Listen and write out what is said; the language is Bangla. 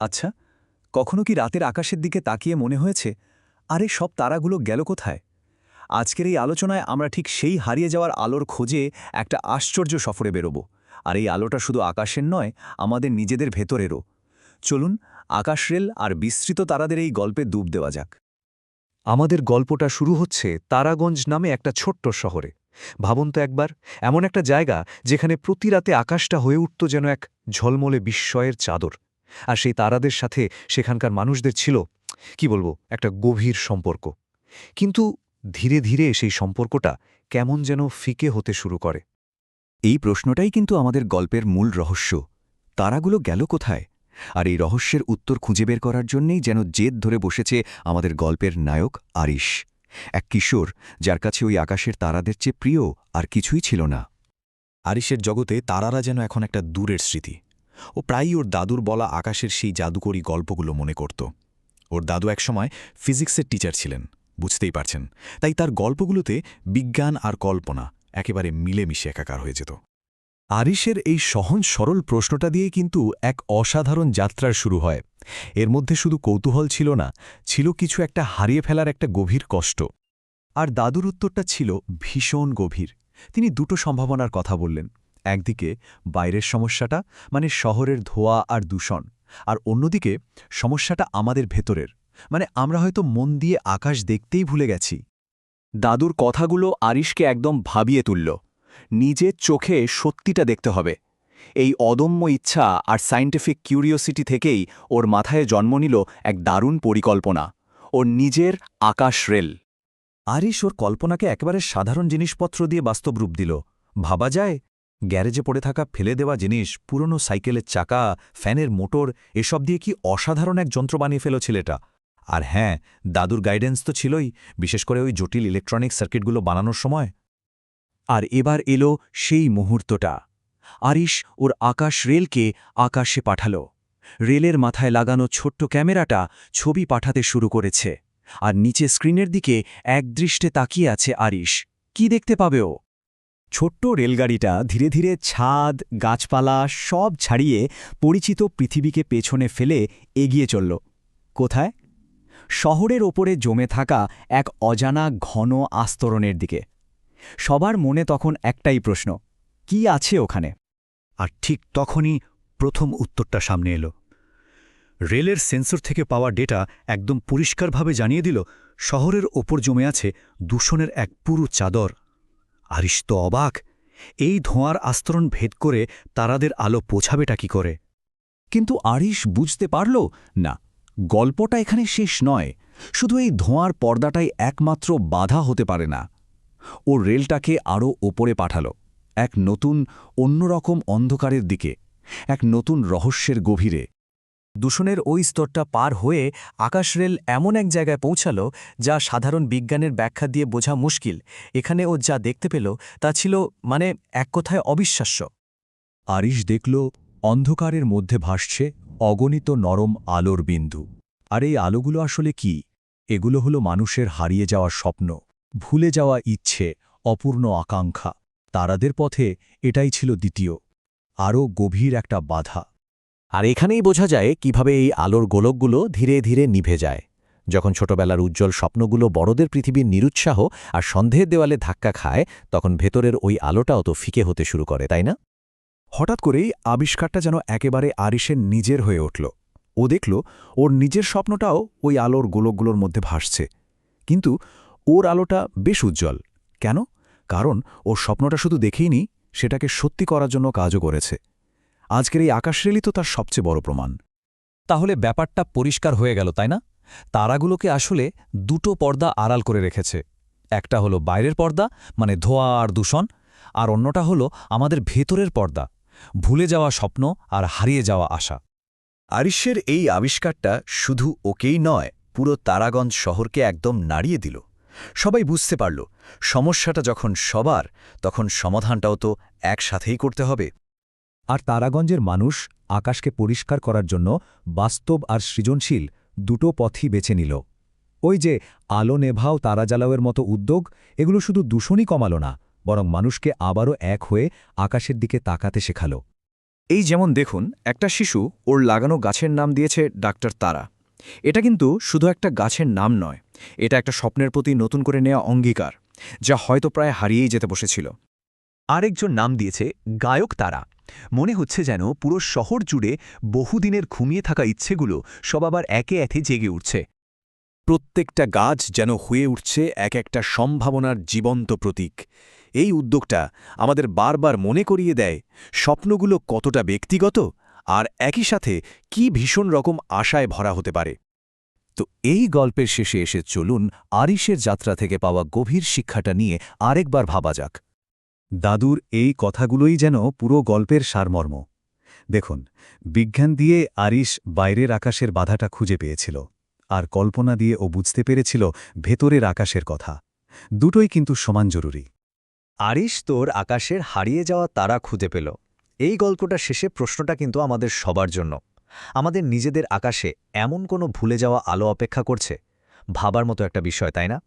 আচ্ছা কখনো কি রাতের আকাশের দিকে তাকিয়ে মনে হয়েছে, আরে সব তারাগুলো গেল কোথায়? আজকের এই আলোচনায় আমরা ঠিক সেই হারিয়ে যাওয়ার আলোর খোঁজে একটা আশ্চর্য সফরে বেরোব। আর এই আলোটা শুধু আকাশের নয়, আমাদের নিজেদের ভেতরেরও। চলুন আকাশরেল আর বিস্তৃত তারাদের এই গল্পে ডুব দেওয়া যাক। আমাদের গল্পটা শুরু হচ্ছে তারাগঞ্জ নামে একটা ছোট্ট শহরে। ভাবুন তো একবার, এমন একটা জায়গা যেখানে প্রতি রাতে আকাশটা হয়ে উঠত যেন এক ঝলমলে বিস্ময়ের চাদর। আর সেই তারাদের সাথে সেখানকার মানুষদের ছিল, কি বলব, একটা গভীর সম্পর্ক। কিন্তু ধীরে ধীরে সেই সম্পর্কটা কেমন যেন ফিকে হতে শুরু করে। এই প্রশ্নটাই কিন্তু আমাদের গল্পের মূল রহস্য। তারাগুলো গেল কোথায়? আর এই রহস্যের উত্তর খুঁজে বের করার জন্যেই যেন জেদ ধরে বসেছে আমাদের গল্পের নায়ক আরিশ, এক কিশোর যার কাছে ওই আকাশের তারাদের চেয়ে প্রিয় আর কিছুই ছিল না। আরিসের জগতে তারারা যেন এখন একটা দূরের স্মৃতি। ও প্রায়ই ওর দাদুর বলা আকাশের সেই জাদুকরী গল্পগুলো মনে করত। ওর দাদু একসময় ফিজিক্সের টিচার ছিলেন, বুঝতেই পারছেন। তাই তার গল্পগুলোতে বিজ্ঞান আর কল্পনা একেবারে মিলেমিশে একাকার হয়ে যেত। আরিশের এই সহজ সরল প্রশ্নটা দিয়ে কিন্তু এক অসাধারণ যাত্রার শুরু হয়। এর মধ্যে শুধু কৌতূহল ছিল না, ছিল কিছু একটা হারিয়ে ফেলার একটা গভীর কষ্ট। আর দাদুর উত্তরটা ছিল ভীষণ গভীর। তিনি দুটো সম্ভাবনার কথা বললেন। একদিকে বাইরের সমস্যাটা মানে শহরের ধোয়া আর দূষণ, আর অন্যদিকে সমস্যাটা আমাদের ভেতরের মানে আমরা হয়তো মন দিয়ে আকাশ দেখতেই ভুলে গেছি। দাদুর কথাগুলো আরিশকে একদম ভাবিয়ে তুলল, নিজের চোখে সত্যিটা দেখতে হবে। এই অদম্য ইচ্ছা আর সায়েন্টিফিক কিউরিওসিটি থেকেই ওর মাথায় জন্ম নিল এক দারুণ পরিকল্পনা, ওর নিজের আকাশ রেল। আরিশ ওর কল্পনাকে একেবারে সাধারণ জিনিসপত্র দিয়ে বাস্তব রূপ দিল। ভাবা যায় গ্যারেজে পড়ে থাকা ফেলে দেওয়া জিনিস, পুরনো সাইকেলের চাকা, ফ্যানের মোটর, এসব দিয়ে কি অসাধারণ এক যন্ত্র বানিয়ে ফেল ছেলেটা আর হ্যাঁ দাদুর গাইডেন্স তো ছিলই, বিশেষ করে ওই জটিল ইলেকট্রনিক সার্কিটগুলো বানানোর সময়। আর এবার এলো সেই মুহূর্তটা। আরিশ ওর আকাশ রেলকে আকাশে পাঠাল। রেলের মাথায় লাগানো ছোট্ট ক্যামেরাটা ছবি পাঠাতে শুরু করেছে। আর নিচে স্ক্রিনের দিকে একদৃষ্টে তাকিয়ে আছে আরিশ। কি দেখতে পাবে ও? ছোট্ট রেলগাড়িটা ধীরে ধীরে ছাদ, গাছপালা সব ছাড়িয়ে পরিচিত পৃথিবীকে পেছনে ফেলে এগিয়ে চলল। কোথায়? শহরের ওপরে জমে থাকা এক অজানা ঘন আস্তরণের দিকে। সবার মনে তখন একটাই প্রশ্ন, কি আছে ওখানে? আর ঠিক তখনই প্রথম উত্তরটা সামনে এলো। রেলের সেন্সর থেকে পাওয়া ডেটা একদম পরিষ্কারভাবে জানিয়ে দিল, শহরের ওপর জমে আছে দূষণের এক পুরু চাদর। আরিস তো অবাক, এই ধোঁয়ার আস্তরণ ভেদ করে তারাদের আলো পৌঁছাবেটা কি করে? কিন্তু আরিশ বুঝতে পারল, না, গল্পটা এখানে শেষ নয়, শুধু এই ধোঁয়ার পর্দাটাই একমাত্র বাধা হতে পারে না। ও রেলটাকে আরও ওপরে পাঠাল, এক নতুন, অন্যরকম অন্ধকারের দিকে, এক নতুন রহস্যের গভীরে। দূষণের ওই স্তরটা পার হয়ে আকাশ রেল এমন এক জায়গায় পৌঁছাল যা সাধারণ বিজ্ঞানের ব্যাখ্যা দিয়ে বোঝা মুশকিল। এখানে ও যা দেখতে পেল তা ছিল মানে এক কথায় অবিশ্বাস্য। আরিশ দেখল, অন্ধকারের মধ্যে ভাসছে অগণিত নরম আলোর বিন্দু। আর এই আলোগুলো আসলে কি? এগুলো হলো মানুষের হারিয়ে যাওয়া স্বপ্ন, ভুলে যাওয়া ইচ্ছে, অপূর্ণ আকাঙ্ক্ষা। তারাদের পথে এটাই ছিল দ্বিতীয়, আরও গভীর একটা বাধা। আর এখানেই বোঝা যায় কীভাবে এই আলোর গোলকগুলো ধীরে ধীরে নিভে যায়। যখন ছোটবেলার উজ্জ্বল স্বপ্নগুলো বড়দের পৃথিবীর নিরুৎসাহ আর সন্দেহের দেওয়ালে ধাক্কা খায়, তখন ভেতরের ওই আলোটাও তো ফিকে হতে শুরু করে, তাই না? হঠাৎ করেই আবিষ্কারটা যেন একেবারে আরিসের নিজের হয়ে উঠল। ও দেখল, ওর নিজের স্বপ্নটাও ওই আলোর গোলকগুলোর মধ্যে ভাসছে। কিন্তু ওর আলোটা বেশ উজ্জ্বল। কেন? কারণ ওর স্বপ্নটা শুধু দেখেইনি সেটাকে সত্যি করার জন্য কাজও করেছে। আজকের এই আকাশরেলই তো তার সবচেয়ে বড় প্রমাণ। তাহলে ব্যাপারটা পরিষ্কার হয়ে গেল, তাই না? তারাগুলোকে আসলে দুটো পর্দা আড়াল করে রেখেছে। একটা হলো বাইরের পর্দা মানে ধোয়া আর দূষণ, আর অন্যটা হলো আমাদের ভেতরের পর্দা, ভুলে যাওয়া স্বপ্ন আর হারিয়ে যাওয়া আশা। আরিশের এই আবিষ্কারটা শুধু ওকেই নয়, পুরো তারাগঞ্জ শহরকে একদম নাড়িয়ে দিল। সবাই বুঝতে পারল, সমস্যাটা যখন সবার, তখন সমাধানটাও তো একসাথেই করতে হবে। আর তারাগঞ্জের মানুষ আকাশকে পরিষ্কার করার জন্য বাস্তব আর সৃজনশীল দুটো পথই বেছে নিল। ওই যে আলো নেভাও তারা জ্বালাওয়ের মতো উদ্যোগ, এগুলো শুধু দূষণই কমাল না, বরং মানুষকে আবারও এক হয়ে আকাশের দিকে তাকাতে শেখাল। এই যেমন দেখুন, একটা শিশু ওর লাগানো গাছের নাম দিয়েছে ডাক্তার তারা। এটা কিন্তু শুধু একটা গাছের নাম নয়, এটা একটা স্বপ্নের প্রতি নতুন করে নেওয়া অঙ্গীকার, যা হয়তো প্রায় হারিয়েই যেতে বসেছিল। আরেকজন নাম দিয়েছে গায়ক তারা। মনে হচ্ছে যেন পুরো শহর জুড়ে বহুদিনের ঘুমিয়ে থাকা ইচ্ছেগুলো সব আবার একে একে জেগে উঠছে। প্রত্যেকটা গাছ যেন হয়ে উঠছে এক একটা সম্ভাবনার জীবন্ত প্রতীক। এই উদ্যোগটা আমাদের বারবার মনে করিয়ে দেয় স্বপ্নগুলো কতটা ব্যক্তিগত আর একই সাথে কি ভীষণ রকম আশায় ভরা হতে পারে। তো এই গল্পের শেষে এসে চলুন আরিশের যাত্রা থেকে পাওয়া গভীর শিক্ষাটা নিয়ে আরেকবার ভাবা যাক। দাদুর এই কথাগুলোই যেন পুরো গল্পের সারমর্ম। দেখুন, বিজ্ঞান দিয়ে আরিশ বাইরের আকাশের বাধাটা খুঁজে পেয়েছিল, আর কল্পনা দিয়ে ও বুঝতে পেরেছিল ভেতরের আকাশের কথা। দুটোই কিন্তু সমান জরুরি। আরিশ তোর আকাশের হারিয়ে যাওয়া তারা খুঁজে পেল। এই গল্পটা শেষে প্রশ্নটা কিন্তু আমাদের সবার জন্য। আমাদের নিজেদের আকাশে এমন কোনো ভুলে যাওয়া আলো অপেক্ষা করছে? ভাবার মতো একটা বিষয়, তাই না?